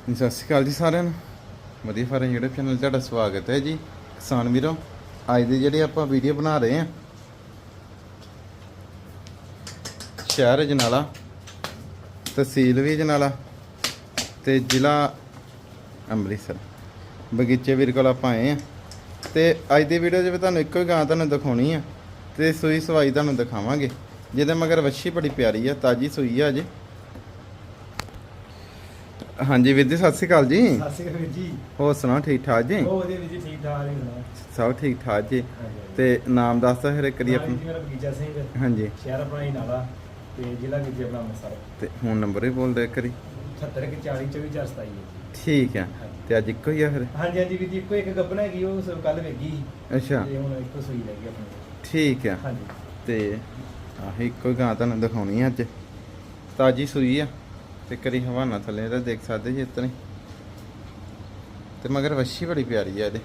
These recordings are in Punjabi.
ਸਤਿ ਸ਼੍ਰੀ ਅਕਾਲ ਜੀ ਸਾਰਿਆਂ ਨੂੰ। ਵਧੀਆ ਫਾਰਮ YouTube ਚੈਨਲ ਤੁਹਾਡਾ ਸਵਾਗਤ ਹੈ ਜੀ। ਕਿਸਾਨ ਵੀਰੋ, ਅੱਜ ਦੀ ਜਿਹੜੀ ਆਪਾਂ ਵੀਡੀਓ ਬਣਾ ਰਹੇ ਹਾਂ, ਸ਼ਹਿਰ ਜਨਾਲਾ ਤਹਿਸੀਲ ਵੀ ਜਨਾਲਾ ਤੇ ਜ਼ਿਲ੍ਹਾ ਅੰਮ੍ਰਿਤਸਰ। ਬਗੀਚੇ ਵੀਰ ਕੋਲ ਆਪਾਂ ਆਏ ਆ ਤੇ ਅੱਜ ਦੀ ਵੀਡੀਓ 'ਚ ਵੀ ਤੁਹਾਨੂੰ ਇੱਕੋ ਹੀ ਗਾਂ ਤੁਹਾਨੂੰ ਦਿਖਾਉਣੀ ਆ ਤੇ ਸੂਈ ਸਵਾਈ ਤੁਹਾਨੂੰ ਦਿਖਾਵਾਂਗੇ। ਜਿਹਦੇ ਮਗਰ ਵੱਛੀ ਬੜੀ ਪਿਆਰੀ ਆ, ਤਾਜੀ ਸੂਈ ਆ ਅਜੇ। ਹਾਂਜੀ ਵੀਰ ਜੀ ਸਤਿ ਸ਼੍ਰੀ ਅਕਾਲ ਜੀ। ਸਤਿ ਸ਼੍ਰੀ ਅਕਾਲ ਵੀਰ ਜੀ। ਹੋਰ ਸੁਣਾਓ ਠੀਕ ਠਾਕ ਜੀ? ਵਧੀਆ ਵੀਰ ਜੀ ਠੀਕ ਠਾਕ ਹੀ ਹੋਣਾ ਸਭ ਠੀਕ ਠਾਕ ਜੀ। ਤੇ ਨਾਮ ਦੱਸ ਦਿਓ ਫਿਰ ਨਾਮ ਆਪਣਾ। ਮੇਰਾ ਬਗੀਚਾ ਸਿੰਘ। ਹਾਂਜੀ। ਸ਼ਹਿਰ ਆਪਣਾ ਹੀ ਨਾਲਾ ਤੇ ਜ਼ਿਲ੍ਹਾ ਜੀ ਆਪਣਾ ਅੰਮ੍ਰਿਤਸਰ। ਤੇ ਹੁਣ ਨੰਬਰ ਵੀ ਬੋਲ ਦਿਓ ਇੱਕ ਵਾਰੀ। 78 ਕਿ 40 24 427 ਹੈ ਠੀਕ ਆ ਤੇ ਅੱਜ ਇੱਕੋ ਹੀ ਆ ਫਿਰ? ਹਾਂਜੀ ਹਾਂਜੀ ਵੀਰ ਜੀ ਇੱਕੋ ਇੱਕ ਗੱਬਣਾ ਹੈਗੀ ਉਹ ਕੱਲ ਵੇਗੀ ਅੱਛਾ। ਤੇ ਹੁਣ ਇੱਕੋ ਸੂਈ ਲੱਗੀ ਆਪਣੀ। ਠੀਕ ਆ ਹਾਂਜੀ। ਤੇ ਆਹ ਇੱਕੋ ਗਾਂ ਤੁਹਾਨੂੰ ਦਿਖਾਉਣੀ ਆ ਅੱਜ। ਤਾਜੀ ਸੂਈ ਆ। ਤੇ ਕਰੀ ਹਵਾਨਾ ਥੱਲੇ ਇਹਦਾ ਦੇਖ ਸਕਦੇ ਜੀ ਇਤਨੇ। ਤੇ ਮਗਰ ਵੱਛੀ ਬੜੀ ਪਿਆਰੀ ਆ ਇਹਦੇ।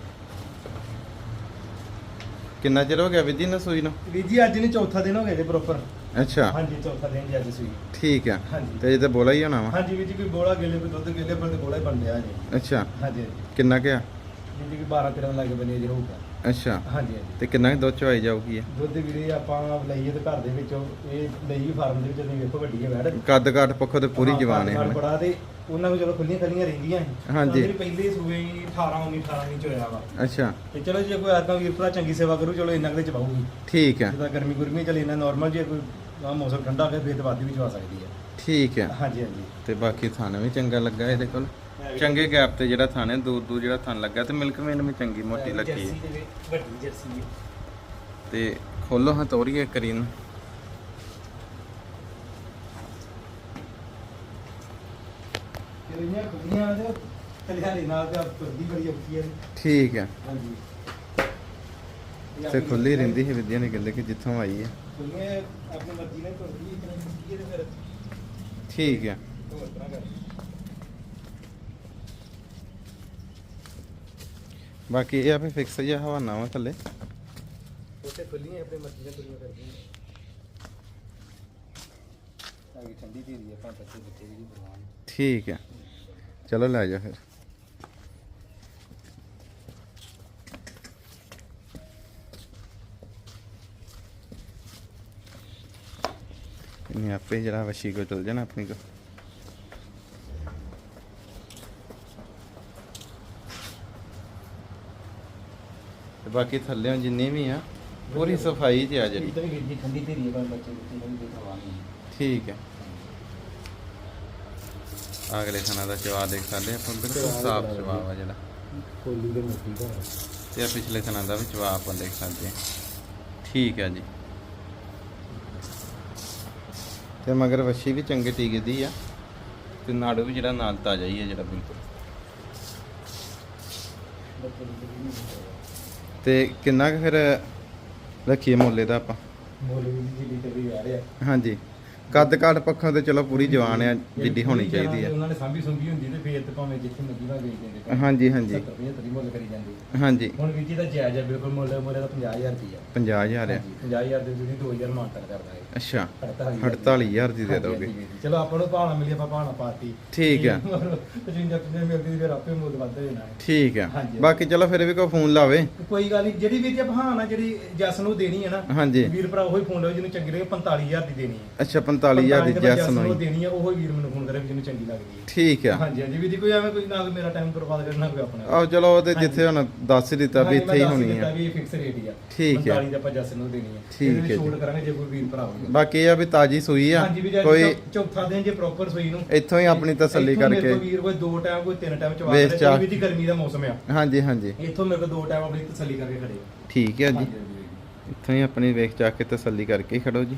ਕਿੰਨਾ ਚਿਰ ਹੋ ਗਿਆ ਵਿਧੀ ਨਾ ਸੂਈ ਨੂੰ? ਵੀਰ ਜੀ ਅੱਜ ਨੇ ਚੌਥਾ ਦਿਨ ਹੋ ਗਿਆ ਜੀ ਪ੍ਰੋਪਰ। ਅੱਛਾ। ਹਾਂਜੀ ਚੌਥਾ ਦਿਨ ਜੀ ਅੱਜ ਸੂਈ। ਠੀਕ ਆ। ਹਾਂਜੀ। ਤੇ ਇਹ ਤਾਂ ਬੋਲਾ ਹੀ ਹੋਣਾ ਵਾ। ਹਾਂਜੀ ਵੀਰ ਜੀ ਕੋਈ ਬੋਲਾ ਗੇਲੇ ਕੋਈ ਦੁੱਧ ਗੇਲੇ ਪਰ ਤੇ ਬੋਲਾ ਹੀ ਬਣ ਰਿਹਾ ਜੀ। ਅੱਛਾ। ਹਾਂਜੀ। ਹਾਂਜੀ। ਕਿੰਨਾ ਕਿਆ ਵੀਰ ਜੀ ਕੋਈ 12 13 ਲੱਗ ਬਣੇ ਜੀ ਹੋਊਗਾ। ਅੱਛਾ। ਹਾਂਜੀ ਹਾਂਜੀ। ਤੇ ਕਿੰਨਾ ਕੁ ਦੁੱਧ ਚਵਾਈ ਜਾਊਗੀ ਇਹ? ਦੁੱਧ ਵੀਰੇ ਆਪਾਂ ਲਈਏ ਤੇ ਘਰ ਦੇ ਵਿੱਚੋਂ ਇਹ ਲਈ ਫਾਰਮ ਦੇ ਵਿੱਚ ਤੁਸੀਂ ਵੇਖੋ ਵੱਡੀ ਹੈ ਵੈੜ। ਕੱਦ ਕਾਠ ਪੱਖੋਂ ਤੇ ਪੂਰੀ ਹਾਂ, ਜਵਾਨ ਹੈ ਘਰ ਹਨਾ। ਬੜਾ ਤੇ ਉਹਨਾਂ ਨੂੰ ਚਲੋ ਖੁੱਲੀਆਂ ਖੱਲੀਆਂ ਰਹਿੰਦੀਆਂ ਸੀ। ਹਾਂਜੀ। ਜਿਹੜੀ ਪਹਿਲੇ ਸੂਏ ਹੀ 18 19 18 ਇੰਚ ਹੋਇਆ ਵਾ। ਅੱਛਾ। ਤੇ ਚਲੋ ਜੇ ਕੋਈ ਆਦਮਾ ਵੀਰ ਭਰਾ ਚੰਗੀ ਸੇਵਾ ਕਰੂ ਚਲੋ ਇੰਨਾ ਕੁ ਤੇ ਚਵਾਊਗੀ ਠੀਕ ਆ ਜਿੱਦਾਂ ਗਰਮੀ ਗੁਰਮੀ ਚੱਲੇ ਇੰਨਾ ਨਾਰਮਲ ਜੇ ਕੋਈ ਮੌਸਮ ਠੰਡਾ ਵੀ ਸਕਦੀ ਹੈ। ਠੀਕ ਆ ਹਾਂਜੀ ਹਾਂਜੀ। ਤੇ ਬਾਕੀ ਥਣ ਵੀ ਚੰਗਾ ਲੱਗਾ ਇਹਦੇ ਕੋਲ? ਚੰਗੇ ਗੈਪ ਤੇ ਜਿਹੜਾ ਥਣ ਹੈ ਦੂਰ ਦੂਰ ਜਿਹੜਾ ਥਣ ਲੱਗਾ ਤੇ ਮਿਲਕ ਮੇਨ ਵੀ ਚੰਗੀ ਮੋਟੀ ਲੱਗੀ ਜਰਸੀ ਹੈ ਦੇ ਵਿੱਚ ਵੱਡੀ ਜਰਸੀ ਹੈ। ਤੇ ਖੋਲੋ ਹਾਂ ਤੋਰੀਏ ਕਰੀ ਨੂੰ ਤੇ ਇੰਨੀਆਂ ਖੁੱਲੀਆਂ ਤੇ ਖਲਿਆਰੀ ਨਾਲ ਤੇ ਤੁਰਦੀ ਬੜੀ ਔਖੀ ਹੈ। ਠੀਕ ਆ ਹਾਂਜੀ। ਤੇ ਖੁੱਲੀ ਰਹਿੰਦੀ ਹੈ ਵਿਦਿਆ ਨੇ ਕਹਿੰਦੇ ਕਿ ਜਿੱਥੋਂ ਆਈ ਹੈ। ਆਪਣੀ ਮਰਜ਼ੀ ਨਾਲ ਤੁਰਦੀ ਖੁੱਲੀ ਹੈ ਫਿਰ ਠੀਕ ਕਰ ਬਾਕੀ ਇਹ ਆ ਵੀ ਫਿਕਸ ਜਿਹਾ ਹਵਾਨਾ ਵਾ ਥੱਲੇ। ਉੱਥੇ ਖੁੱਲੀਆਂ ਆਪਣੀ ਮਰਜ਼ੀ ਨਾਲ ਤੁਰੀਆਂ ਕਰਦੀਆਂ ਤਾਂ ਕਿ ਠੰਡੀ ਧੀਰੀ ਹੈ ਬੱਚੇ ਦੀ ਪਰਵਾਹ ਨਹੀਂ ਠੀਕ ਆ ਚਲੋ ਲੈ ਜਾ ਫਿਰ। ਇਹਨੇ ਆਪੇ ਜਿਹੜਾ ਵਸ਼ੀ ਕੋ ਚਲ ਜਾਣਾ ਆਪਣੀ ਕੋ ਤੇ ਬਾਕੀ ਥੱਲੇ ਜਿੰਨੀ ਵੀ ਆ ਪੂਰੀ ਸਫ਼ਾਈ ਤੇ ਆ ਜਿਹੜੀ। ਇਦਾਂ ਵੀ ਜੀ ਠੰਡੀ ਧੀਰੀ ਬੱਚੇ ਨਹੀਂ ਠੀਕ ਹੈ। ਅਗਲੇ ਖਾਨਾ ਦਾ ਜਵਾਬ ਦੇਖ ਸਕਦੇ ਆਪਾਂ ਬਿਲਕੁਲ ਸਾਫ਼ ਜਵਾਬ ਆ ਜਿਹੜਾ। ਕੋਲੀ ਦੇ ਮੋਟੀ ਦਾ ਤੇ ਆ ਪਿਛਲੇ ਖਾਨਾ ਦਾ ਵੀ ਜਵਾਬ ਆਪਾਂ ਦੇਖ ਸਕਦੇ ਹਾਂ। ਠੀਕ ਹੈ ਜੀ। ਤੇ ਮਗਰ ਵੱਛੀ ਵੀ ਚੰਗੇ ਟੀਕੇ ਦੀ ਆ। ਤੇ ਨਾੜੂ ਵੀ ਜਿਹੜਾ ਨਾਲ ਤਾਜ਼ਾ ਹੀ ਹੈ ਜਿਹੜਾ ਬਿਲਕੁਲ। ਤੇ ਕਿੰਨਾ ਕੁ ਫਿਰ ਰੱਖੀਏ ਮੁੱਲੇ ਦਾ ਆਪਾਂ? ਮੋਲੇ ਵੀ ਜੀ ਲੀਟਰ ਵੀ ਆ ਰਿਹਾ। ਹਾਂਜੀ। ਕੱਦ ਕਾਠ ਪੱਖੋਂ ਤੇ ਚਲੋ ਪੂਰੀ ਜਵਾਨ ਆ ਜਿੱਡੀ ਹੋਣੀ ਚਾਹੀਦੀ ਆ। ਉਹਨਾਂ ਨੇ ਸਾਂਭੀ ਸੁੰਭੀ ਹੁੰਦੀ ਤੇ ਫੇਰ ਤੇ ਭਾਵੇਂ ਜਿੱਥੇ ਮਰਜ਼ੀ ਨਾਲ ਵੇਚ ਦਿੰਦੇ ਹਾਂਜੀ ਹਾਂਜੀ। 70 75 ਮੁੱਲ ਕਰੀ ਜਾਂਦੀ। ਹਾਂਜੀ। ਹੁਣ ਵੀਰ ਜੀ ਦਾ ਜਾਇਜ਼ ਹੈ ਬਿਲਕੁਲ ਮੁੱਲ ਮੁੱਲ ਦਾ 50000 ਰੁਪਇਆ 50000 ਆ। 50000 ਦੇ ਤੁਸੀਂ 2000 ਮਾਨਤਨ ਕਰਦਾ ਹੈ ਅੱਛਾ 48000 48000 ਦੀ ਦੇ ਦੋਗੇ। ਚਲੋ ਆਪਾਂ ਨੂੰ ਭਾਣਾ ਮਿਲੀ ਆਪਾਂ ਭਾਣਾ ਪਾਤੀ। ਠੀਕ ਆ। 55 ਕਿੰਨੇ ਮਿਲਦੀ ਫਿਰ ਆਪੇ ਮੁੱਲ ਵੱਧ ਹੋ ਜਾਣਾ ਠੀਕ ਆ। ਬਾਕੀ ਚਲੋ ਫਿਰ ਵੀ ਕੋਈ ਫੋਨ ਲਾਵੇ। ਕੋਈ ਗੱਲ ਨਹੀਂ ਜਿਹੜੀ ਵੀਰ ਜੀ ਭਾਣਾ ਜਿਹੜੀ ਜਸ ਨੂੰ ਦੇਣੀ ਹੈ ਨਾ ਵੀਰ ਭਰਾ ਉਹੀ ਫੋਨ ਲਓ ਜਿਹਨੂੰ ਚੰਗੀ ਲੱਗੇ 45000 ਦੀ ਦੇਣੀ ਹੈ। ਅੱਛਾ 45000 ਦੀ ਜੈਸ ਨੂੰ ਨੂੰ ਦੇਣੀ ਹੈ ਉਹ ਵੀਰ ਮੈਨੂੰ ਫੋਨ ਕਰੇ ਵੀ ਜਿਹਨੂੰ ਚੰਗੀ ਲੱਗਦੀ ਹੈ ਠੀਕ ਆ। ਹਾਂਜੀ ਹਾਂਜੀ ਵੀਰ ਜੀ ਕੋਈ ਐਵੇਂ ਕੋਈ ਨਾ ਮੇਰਾ ਟਾਈਮ ਬਰਬਾਦ ਕਰਨਾ ਕੋਈ ਆਪਣਾ। ਆਹ ਚਲੋ ਉਹਦੇ ਜਿੱਥੇ ਹੁਣ ਦੱਸ ਹੀ ਦਿੱਤਾ ਵੀ ਇੱਥੇ ਹੀ ਹੋਣੀ ਆ। ਵੀ ਫਿਕਸ ਰੇਟ ਹੀ ਆ। ਠੀਕ ਹੈ। 45 ਦਾ ਆਪਾਂ ਜਸ ਨੂੰ ਦੇਣੀ ਹੈ ਠੀਕ ਇਹਦੇ ਵਿੱਚ ਹੈ ਜੀ। ਛੋਟ ਕਰਾਂਗੇ ਜੇ ਕੋਈ ਵੀਰ ਭਰਾ ਹੋਊਗਾ ਬਾਕੀ ਇਹ ਆ ਵੀ ਤਾਜੀ ਸੂਈ ਆ। ਵੀ ਕੋਈ ਚੌ- ਚੌਥਾ ਦਿਨ ਜੇ ਪ੍ਰੋਪਰ ਸੋਈ ਨੂੰ। ਇੱਥੋਂ ਹੀ ਆਪਣੀ ਤਸੱਲੀ ਕਰਕੇ। ਵੀਰ ਕੋਈ ਦੋ ਟਾਈਮ ਕੋਈ ਤਿੰਨ ਟਾਈਮ ਚਵਾ ਦੇ ਚਾਹ। ਵੀ ਦੀ ਗਰਮੀ ਦਾ ਮੌਸਮ ਆ। ਹਾਂਜੀ ਹਾਂਜੀ। ਇੱਥੋਂ ਮੇਰੇ ਕੋਲ ਦੋ ਟਾਈਮ ਆਪਣੀ ਤਸੱਲੀ ਕਰਕੇ ਖੜੇ ਠੀਕ ਹੈ ਜੀ। ਇੱਥੋਂ ਹੀ ਆਪਣੀ ਵੇਖ ਜਾ ਕੇ ਤਸੱਲੀ ਕਰਕੇ ਖੜੋ ਜੀ।